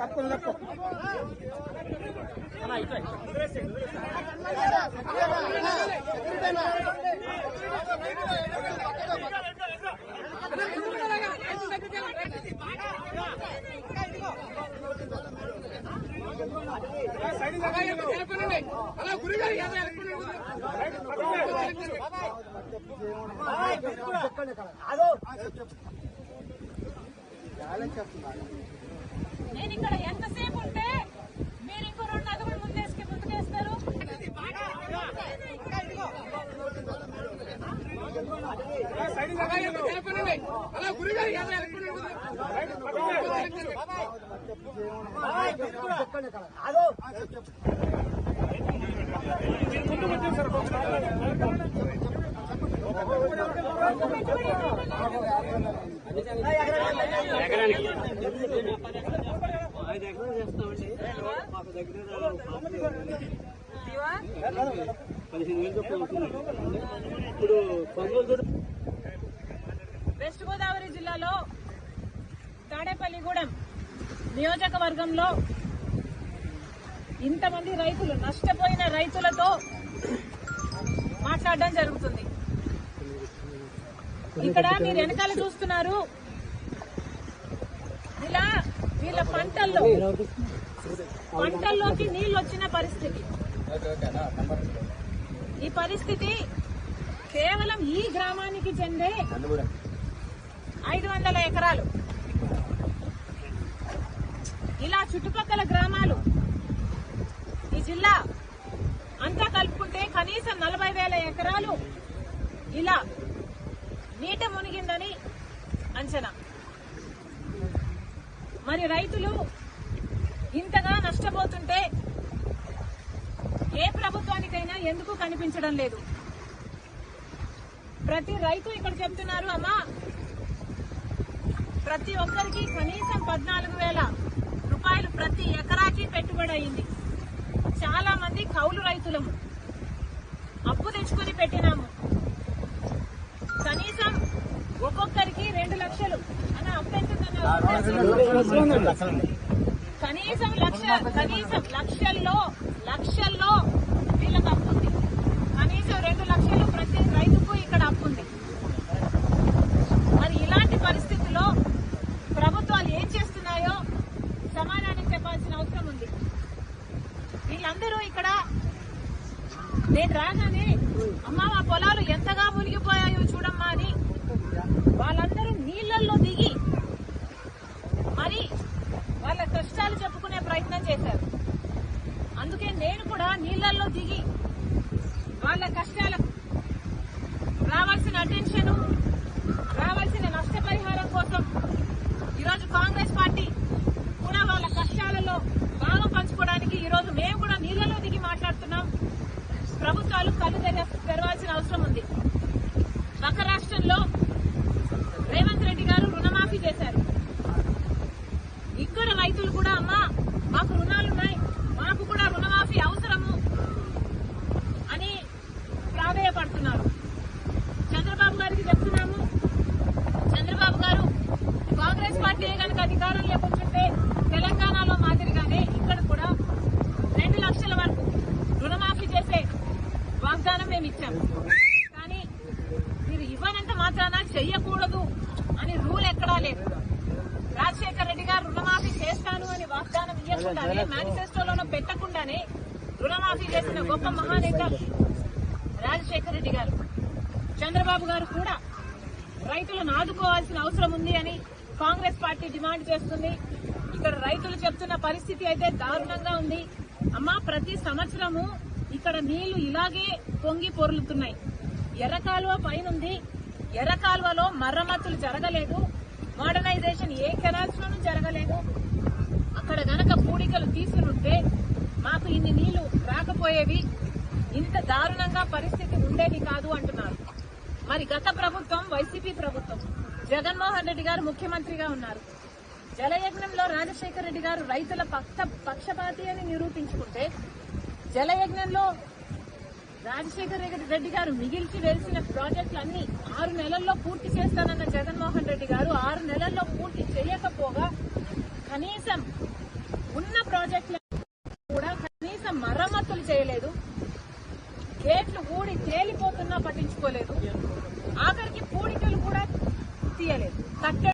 తప్పులు తప్పు ఇటు అలా నేను ఇక్కడ ఎంతసేపు ఉంటే మీరు ఇంకో రెండు అడుగులు ముందేసుకు ముందుకేస్తారు అలా గురిగారు ఇప్పుడు కొనుగోలు వెస్ట్ గోదావరి జిల్లాలో తాడేపల్లిగూడెం నియోజకవర్గంలో ఇంతమంది రైతులు నష్టపోయిన రైతులతో మాట్లాడడం జరుగుతుంది. ఇక్కడ మీరు వెనకాల చూస్తున్నారు. ఇలా వీళ్ళ పంటల్లో పంటల్లోకి నీళ్ళు వచ్చిన పరిస్థితి. ఈ పరిస్థితి కేవలం ఈ గ్రామానికి చెందే ఐదు వందల ఎకరాలు. ఇలా చుట్టుపక్కల గ్రామాలు ఈ జిల్లా అంతా కలుపుకుంటే కనీసం నలభై వేల ఎకరాలు ఇలా నీట మునిగిందని అంచనా. మరి రైతులు ఇంతగా నష్టపోతుంటే ఏ ప్రభుత్వానికైనా ఎందుకు కనిపించడం లేదు? ప్రతి రైతు ఇక్కడ చెప్తున్నారు అమ్మా ప్రతి ఒక్కరికి కనీసం పద్నాలుగు వేల రూపాయలు ప్రతి ఎకరాకి పెట్టుబడి అయింది. చాలా మంది కౌలు రైతులము. అప్పు తెచ్చుకొని పెట్టినాము. కనీసం ఒక్కొక్కరికి రెండు లక్షలు. అన్న అప్పు కనీసం లక్ష కనీసం లక్షల్లో లక్షల్లో వీళ్ళకి అప్పు ఉంది కనీసం రెండు లక్షలు ప్రతి రైతుకు ఇక్కడ అప్పు ఉంది మరి ఇలాంటి పరిస్థితుల్లో ప్రభుత్వాలు ఏం చేస్తున్నాయో సమాధానం చెప్పాల్సిన అవసరం ఉంది వీళ్ళందరూ ఇక్కడ నేను రాగానే అమ్మా మా పొలాలు ఎంతగా మునిగిపోయాయో చూడమ్మా అని వాళ్ళందరూ నీళ్ళలో దిగి మరి వాళ్ళ కష్టాలు చెప్పుకునే ప్రయత్నం చేశారు. అందుకే నేను కూడా నీళ్ళలో దిగి వాళ్ళ కష్టాలకు రావాల్సిన అటెన్షన్ రావాల్సిన నష్టపరిహారం కోసం ఈరోజు కాంగ్రెస్ పార్టీ కూడా వాళ్ళ కష్టాలలో భాగం పంచుకోవడానికి ఈరోజు మేము కూడా నీళ్ళలో దిగి మాట్లాడుతున్నాం ప్రభుత్వాలు కళ్ళు తెర- తెరవాల్సిన అవసరం ఉంది పక్క రాష్ట్రంలో రేవంత్ రెడ్డి గారు రుణమాఫీ చేశారు ఇక్కడ రైతులు కూడా అమ్మా మాకు రుణాలున్నాయి మాకు కూడా రుణమాఫీ అవసరము అని ప్రాధేయపడుతున్నారు చంద్రబాబు గారికి చెప్తున్నాము. చంద్రబాబు గారు కాంగ్రెస్ పార్టీ కనుక అధికారం లేకుంటుంటే తెలంగాణలో మాదిరిగానే ఇక్కడ కూడా రెండు లక్షల వరకు రుణమాఫీ చేసే వాగ్దానం మేము ఇచ్చాము. కానీ మీరు ఇవ్వనంత మాత్రాన చెయ్యకూడదు అని రూల్ ఎక్కడా లేదు. రాజశేఖర రెడ్డి గారు రుణమాఫీ చేస్తాను అని వాగ్దానం ఇవ్వకుండానే మేనిఫెస్టోలోనూ పెట్టకుండానే రుణమాఫీ చేసిన గొప్ప మహానేత రాజశేఖర రెడ్డి గారు. చంద్రబాబు గారు కూడా రైతులను ఆదుకోవాల్సిన అవసరం ఉంది అని కాంగ్రెస్ పార్టీ డిమాండ్ చేస్తుంది. ఇక్కడ రైతులు చెప్తున్న పరిస్థితి అయితే దారుణంగా ఉంది. అమ్మా ప్రతి సంవత్సరము ఇక్కడ నీళ్ళు ఇలాగే పొంగి పొర్లుతున్నాయి. ఎర్ర కాలువ పైనుంది. ఎర్ర కాలువలో మరమ్మతులు జరగలేదు. మోడర్నైజేషన్ ఏ కెనాల్స్ లోనూ జరగలేదు. అక్కడ గనక పూడికలు తీసుకుంటే మాకు ఇన్ని నీళ్ళు రాకపోయేవి. ఇంత దారుణంగా పరిస్థితి ఉండేది కాదు అంటున్నారు. మరి గత ప్రభుత్వం వైసీపీ ప్రభుత్వం జగన్మోహన్ రెడ్డి గారు ముఖ్యమంత్రిగా ఉన్నారు. జలయజ్ఞంలో రాజశేఖర రెడ్డి గారు రైతుల పక్ష పక్షపాతి అని నిరూపించుకుంటే జలయజ్ఞంలో రాజశేఖర రెడ్డి గారు మిగిల్చి వెలిసిన ప్రాజెక్టులన్నీ ఆరు నెలల్లో పూర్తి చేస్తానన్న జగన్మోహన్ రెడ్డి గారు ఆరు నెలల్లో పూర్తి చేయకపోగా కనీసం ఉన్న ప్రాజెక్టులు కూడా కనీసం మరమ్మతులు చేయలేదు. గేట్లు ఊడి తేలిపోతున్నా పట్టించుకోలేదు. ఆఖరికి పూడికలు కూడా తీయలేదు. కట్టె